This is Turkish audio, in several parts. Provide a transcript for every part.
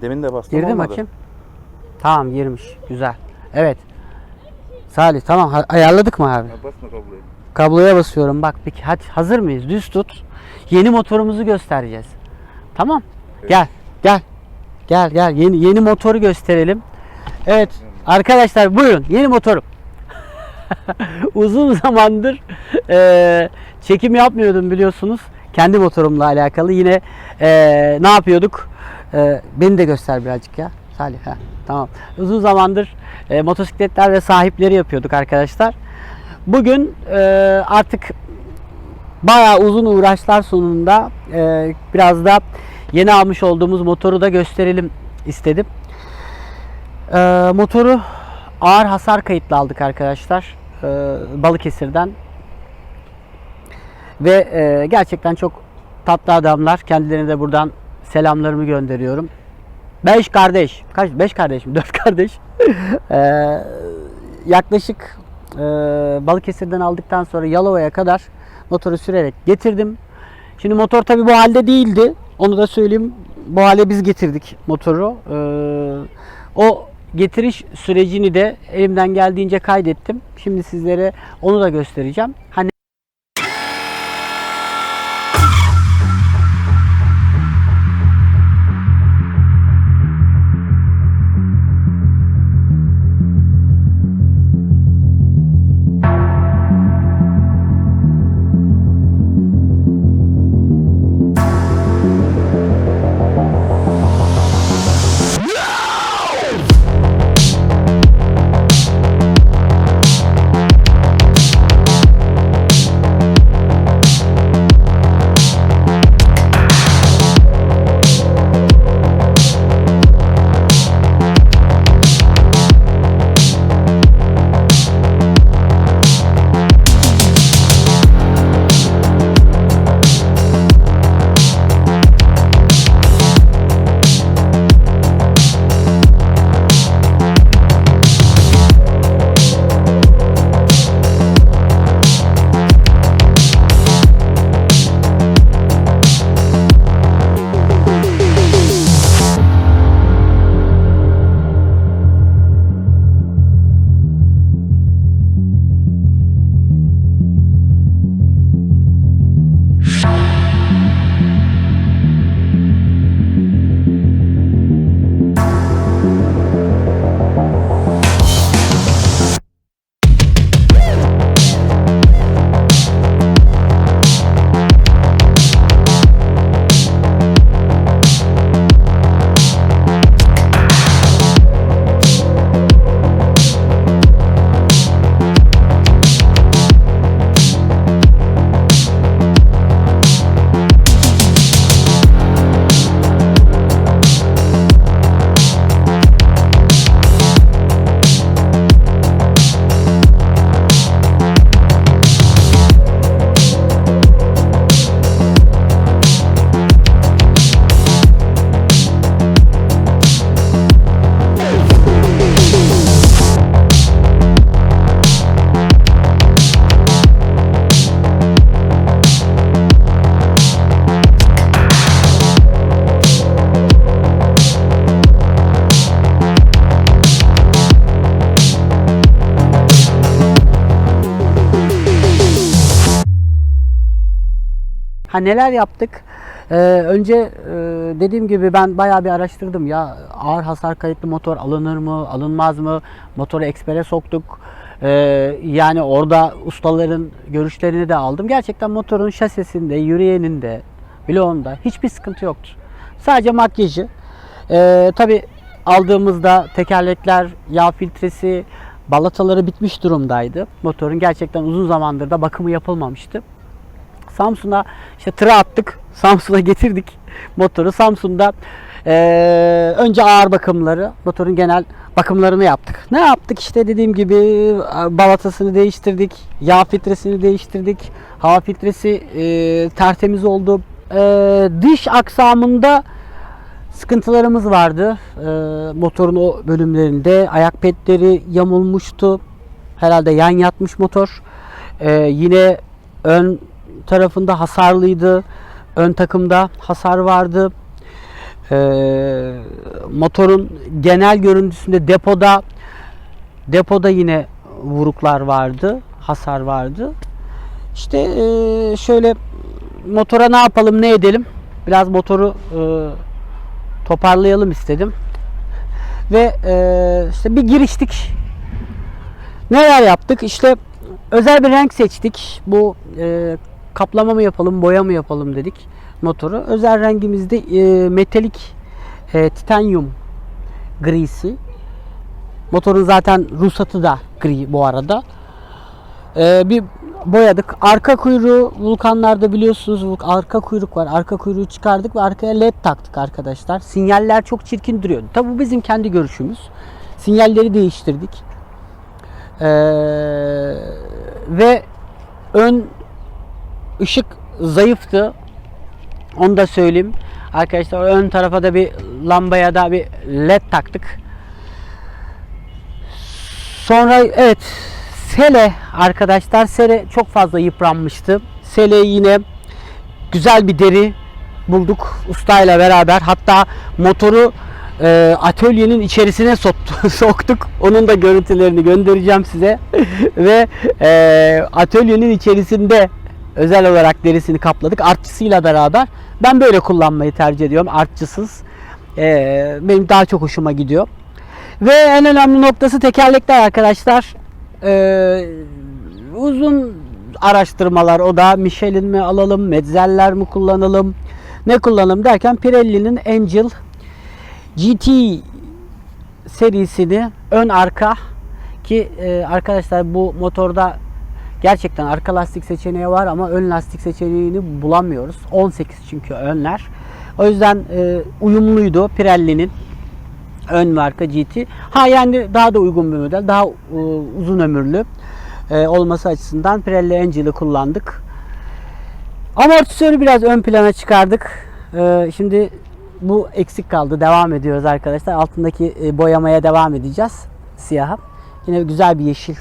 Demin de bastım Girdi mi olmadı. bakayım? Tamam girmiş. Güzel. Evet. Salih tamam ha- ayarladık mı abi? Ha, basma kabloyu. Kabloya basıyorum bak. Peki hadi hazır mıyız? Düz tut. Yeni motorumuzu göstereceğiz. Tamam. Gel. Gel. Gel gel. Yeni yeni motoru gösterelim. Evet. Arkadaşlar buyurun. Yeni motorum. Uzun zamandır eee, çekim yapmıyordum biliyorsunuz. Kendi motorumla alakalı. Yine eee, ne yapıyorduk? Eee, beni de göster birazcık ya. Salih. heh, tamam. Uzun zamandır eee, motosikletler ve sahipleri yapıyorduk arkadaşlar. Bugün eee, artık bayağı uzun uğraşlar sonunda eee, biraz da yeni almış olduğumuz motoru da gösterelim istedim. Eee, motoru ağır hasar kayıtlı aldık arkadaşlar. Eee, Balıkesir'den. Ve eee, gerçekten çok tatlı adamlar. Kendilerine de buradan selamlarımı gönderiyorum. Beş kardeş. Kaç? Beş kardeş mi? Dört kardeş. Eee, yaklaşık eee, Balıkesir'den aldıktan sonra Yalova'ya kadar motoru sürerek getirdim. Şimdi motor tabi bu halde değildi. Onu da söyleyeyim. Bu hale biz getirdik motoru. Eee, o getiriş sürecini de elimden geldiğince kaydettim. Şimdi sizlere onu da göstereceğim. Hani Ha neler yaptık? Ee, önce e, dediğim gibi ben bayağı bir araştırdım. Ya ağır hasar kayıtlı motor alınır mı alınmaz mı? Motoru ekspere soktuk. Ee, yani orada ustaların görüşlerini de aldım. Gerçekten motorun şasisinde yürüyeninde bloğunda hiçbir sıkıntı yoktur. Sadece makyajı. Ee, tabi aldığımızda tekerlekler yağ filtresi balataları bitmiş durumdaydı. Motorun gerçekten uzun zamandır da bakımı yapılmamıştı Samsun'a işte tıra attık. Samsun'a getirdik motoru. Samsun'da eee, önce ağır bakımları, motorun genel bakımlarını yaptık. Ne yaptık? İşte dediğim gibi e, balatasını değiştirdik, yağ filtresini değiştirdik, hava filtresi eee, tertemiz oldu. Eee, dış aksamında sıkıntılarımız vardı. Eee, motorun o bölümlerinde ayak petleri yamulmuştu. Herhalde yan yatmış motor. Eee, yine ön tarafında hasarlıydı. Ön takımda hasar vardı. Ee, motorun genel görüntüsünde depoda depoda yine vuruklar vardı, hasar vardı. İşte ee, şöyle motora ne yapalım, ne edelim? Biraz motoru ee, toparlayalım istedim. Ve ee, işte bir giriştik. Neler yaptık? İşte özel bir renk seçtik. Bu ee, kaplama mı yapalım, boya mı yapalım dedik motoru. Özel rengimizde ee, metalik ee, titanyum grisi. Motorun zaten ruhsatı da gri bu arada. Ee, bir boyadık. Arka kuyruğu vulkanlarda biliyorsunuz arka kuyruk var. Arka kuyruğu çıkardık ve arkaya led taktık arkadaşlar. Sinyaller çok çirkin duruyordu. Tabi bu bizim kendi görüşümüz. Sinyalleri değiştirdik. Ee, ve ön ışık zayıftı. Onu da söyleyeyim. Arkadaşlar ön tarafa da bir lambaya da bir led taktık. Sonra evet Sele arkadaşlar Sele çok fazla yıpranmıştı. Sele'yi yine güzel bir deri bulduk ustayla beraber. Hatta motoru e, atölyenin içerisine soktu- soktuk. Onun da görüntülerini göndereceğim size. Ve e, atölyenin içerisinde özel olarak derisini kapladık. Artçısıyla beraber. Ben böyle kullanmayı tercih ediyorum. Artçısız. E, benim daha çok hoşuma gidiyor. Ve en önemli noktası tekerlekler arkadaşlar. Ee, uzun araştırmalar o da Michelin mi alalım, Metzeler mi kullanalım, ne kullanalım derken Pirelli'nin Angel GT serisini ön arka ki e, arkadaşlar bu motorda gerçekten arka lastik seçeneği var ama ön lastik seçeneğini bulamıyoruz. 18 çünkü önler. O yüzden e, uyumluydu Pirelli'nin ön marka GT. Ha yani daha da uygun bir model, daha e, uzun ömürlü e, olması açısından Pirelli Angel'ı kullandık. Amortisörü biraz ön plana çıkardık. E, şimdi bu eksik kaldı. Devam ediyoruz arkadaşlar. Altındaki e, boyamaya devam edeceğiz. Siyaha. Yine güzel bir yeşil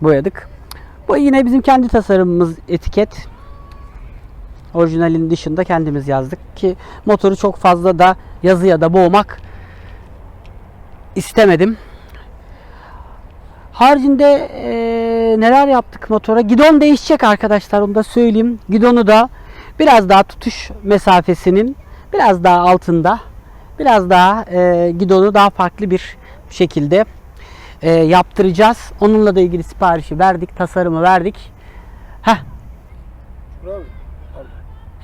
boyadık. Bu yine bizim kendi tasarımımız etiket. Orijinalin dışında kendimiz yazdık ki motoru çok fazla da yazıya da boğmak istemedim. Haricinde eee, neler yaptık motora? Gidon değişecek arkadaşlar onu da söyleyeyim. Gidonu da biraz daha tutuş mesafesinin biraz daha altında. Biraz daha eee, gidonu daha farklı bir şekilde eee, yaptıracağız. Onunla da ilgili siparişi verdik, tasarımı verdik. Heh, Şur abi, abi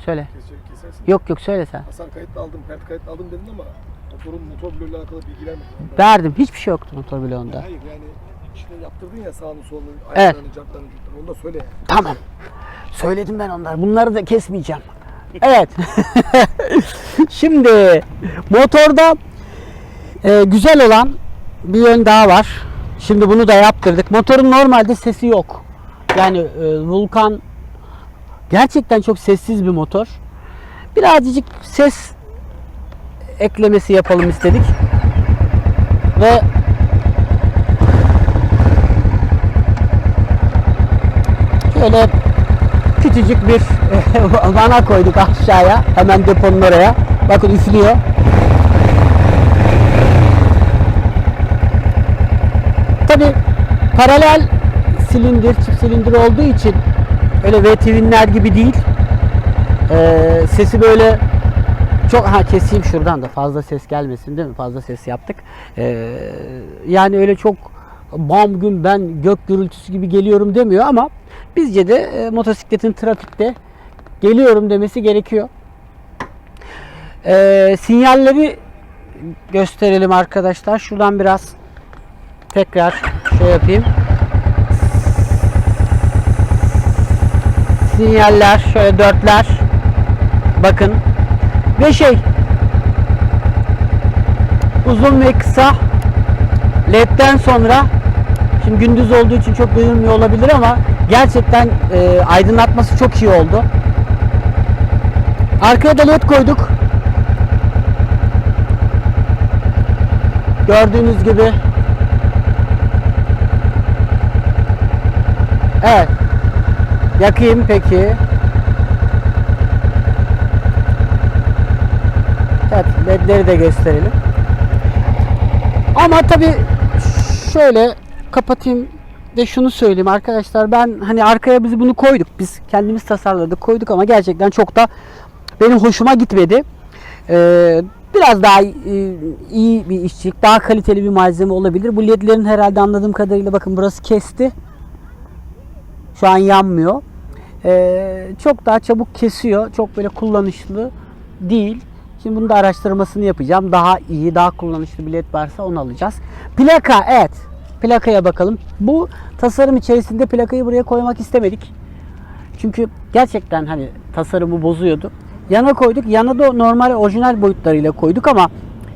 söyle. kesersin. Yok yok söyle sen. Hasar kayıtlı aldım, pert kayıtlı aldım dedin ama motorun motor bloğuyla alakalı bilgiler mi? Verdim. Hiçbir şey yoktu motor bloğunda. Hayır yani işte yaptırdın ya sağını solunu, Evet. ayaklarını, cürtlerini, onu da söyle yani. Tamam. Söyledim ben onları. Bunları da kesmeyeceğim. Evet. Şimdi motorda e, güzel olan bir yön daha var. Şimdi bunu da yaptırdık. Motorun normalde sesi yok. Yani e, Vulkan gerçekten çok sessiz bir motor. Birazcık ses eklemesi yapalım istedik. Ve şöyle küçücük bir vana koyduk aşağıya. Hemen deponun oraya. Bakın üflüyor. Tabi paralel silindir, çift silindir olduğu için öyle V-Twin'ler gibi değil. Ee, sesi böyle çok ha keseyim şuradan da fazla ses gelmesin değil mi? Fazla ses yaptık. Ee, yani öyle çok bam gün ben gök gürültüsü gibi geliyorum demiyor ama bizce de e, motosikletin trafikte geliyorum demesi gerekiyor. Ee, sinyalleri gösterelim arkadaşlar. Şuradan biraz tekrar şey yapayım. Sinyaller şöyle dörtler. Bakın. Ve şey uzun ve kısa ledden sonra şimdi gündüz olduğu için çok duyulmuyor olabilir ama gerçekten e, aydınlatması çok iyi oldu. Arkaya da led koyduk. Gördüğünüz gibi. Evet. Yakayım peki. Evet. ledleri de gösterelim. Ama tabi şöyle kapatayım ve şunu söyleyeyim arkadaşlar ben hani arkaya biz bunu koyduk biz kendimiz tasarladık koyduk ama gerçekten çok da benim hoşuma gitmedi. Ee, biraz daha e, iyi bir işçilik daha kaliteli bir malzeme olabilir. Bu ledlerin herhalde anladığım kadarıyla bakın burası kesti. Şu an yanmıyor. Ee, çok daha çabuk kesiyor. Çok böyle kullanışlı değil. Şimdi bunu da araştırmasını yapacağım. Daha iyi, daha kullanışlı bir led varsa onu alacağız. Plaka, evet. Plakaya bakalım. Bu tasarım içerisinde plakayı buraya koymak istemedik. Çünkü gerçekten hani tasarımı bozuyordu. Yana koyduk. Yana da normal orijinal boyutlarıyla koyduk ama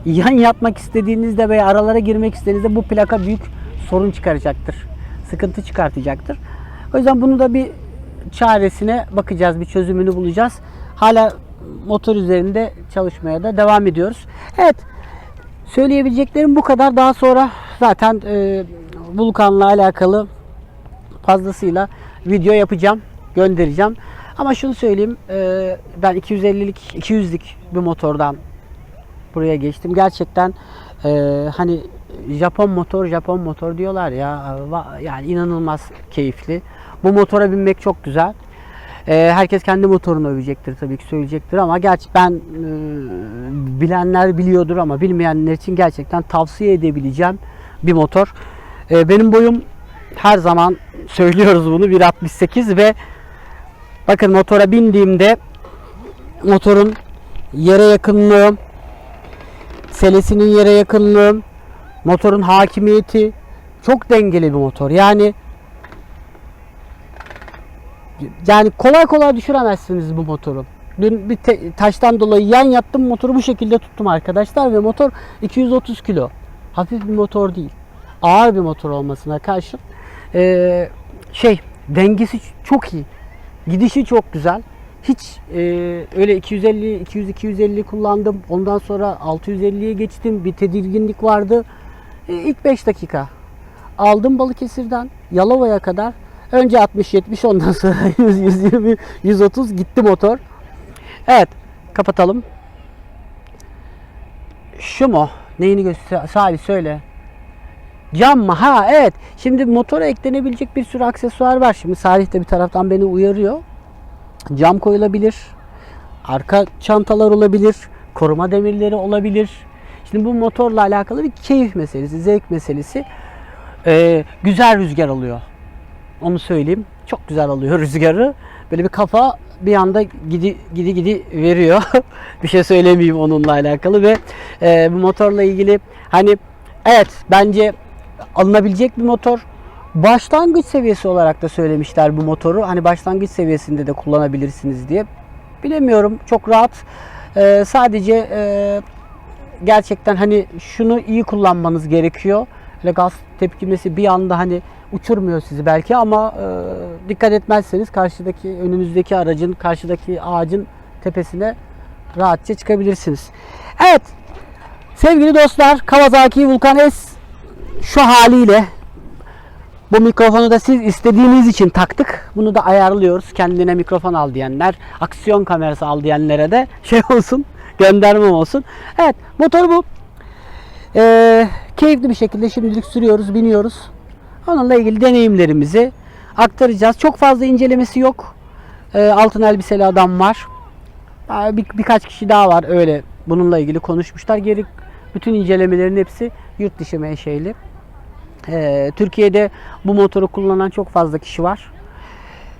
yan yatmak istediğinizde veya aralara girmek istediğinizde bu plaka büyük sorun çıkaracaktır. Sıkıntı çıkartacaktır. O yüzden bunu da bir çaresine bakacağız, bir çözümünü bulacağız. Hala motor üzerinde çalışmaya da devam ediyoruz. Evet, söyleyebileceklerim bu kadar. Daha sonra zaten e, Vulkan'la alakalı fazlasıyla video yapacağım, göndereceğim. Ama şunu söyleyeyim, e, ben 250'lik, 200'lik bir motordan buraya geçtim. Gerçekten e, hani Japon motor, Japon motor diyorlar ya, yani inanılmaz keyifli. Bu motora binmek çok güzel. E, herkes kendi motorunu övecektir tabii ki söyleyecektir ama gerçi ben e, bilenler biliyordur ama bilmeyenler için gerçekten tavsiye edebileceğim bir motor. E, benim boyum her zaman söylüyoruz bunu 1.68 ve bakın motora bindiğimde motorun yere yakınlığı, selesinin yere yakınlığı, motorun hakimiyeti çok dengeli bir motor. Yani yani kolay kolay düşüremezsiniz bu motoru. Dün bir taştan dolayı yan yattım motoru bu şekilde tuttum arkadaşlar ve motor 230 kilo. Hafif bir motor değil. Ağır bir motor olmasına karşın eee, şey dengesi çok iyi. Gidişi çok güzel. Hiç eee, öyle 250 200 250 kullandım. Ondan sonra 650'ye geçtim. Bir tedirginlik vardı. E, ilk 5 dakika aldım Balıkesir'den Yalova'ya kadar. Önce 60-70 ondan sonra 100, 120, 130 gitti motor. Evet kapatalım. Şu mu? Neyini göster? Salih söyle. Cam mı? Ha evet. Şimdi motora eklenebilecek bir sürü aksesuar var. Şimdi Salih de bir taraftan beni uyarıyor. Cam koyulabilir. Arka çantalar olabilir. Koruma demirleri olabilir. Şimdi bu motorla alakalı bir keyif meselesi, zevk meselesi. Ee, güzel rüzgar alıyor. Onu söyleyeyim. Çok güzel alıyor rüzgarı. Böyle bir kafa bir anda gidi gidi gidi veriyor. bir şey söylemeyeyim onunla alakalı ve e, bu motorla ilgili hani evet bence alınabilecek bir motor. Başlangıç seviyesi olarak da söylemişler bu motoru. Hani başlangıç seviyesinde de kullanabilirsiniz diye. Bilemiyorum. Çok rahat. E, sadece e, gerçekten hani şunu iyi kullanmanız gerekiyor. Öyle gaz tepkimesi bir anda hani uçurmuyor sizi belki ama e, dikkat etmezseniz karşıdaki önünüzdeki aracın karşıdaki ağacın tepesine rahatça çıkabilirsiniz. Evet sevgili dostlar Kawasaki Vulcan S şu haliyle bu mikrofonu da siz istediğiniz için taktık. Bunu da ayarlıyoruz. Kendine mikrofon al diyenler, aksiyon kamerası al diyenlere de şey olsun, göndermem olsun. Evet, motor bu. Ee, keyifli bir şekilde şimdilik sürüyoruz, biniyoruz. Onunla ilgili deneyimlerimizi aktaracağız. Çok fazla incelemesi yok. Ee, altın elbiseli adam var. Aa, Bir, birkaç kişi daha var öyle bununla ilgili konuşmuşlar. Geri bütün incelemelerin hepsi yurt dışı menşeli. Ee, Türkiye'de bu motoru kullanan çok fazla kişi var.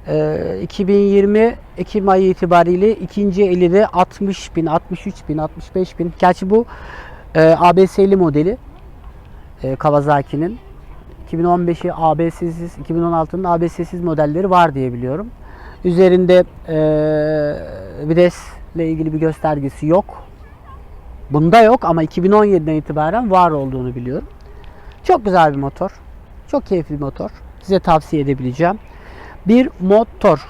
Ee, 2020 Ekim ayı itibariyle ikinci eli de 60 bin, 63 bin, 65 bin. Gerçi bu e, ABS'li modeli e, Kawasaki'nin. 2015'i ABS'siz, 2016'nın ABS'siz modelleri var diye biliyorum. Üzerinde e, vites ilgili bir göstergesi yok. Bunda yok ama 2017'den itibaren var olduğunu biliyorum. Çok güzel bir motor. Çok keyifli bir motor. Size tavsiye edebileceğim. Bir motor.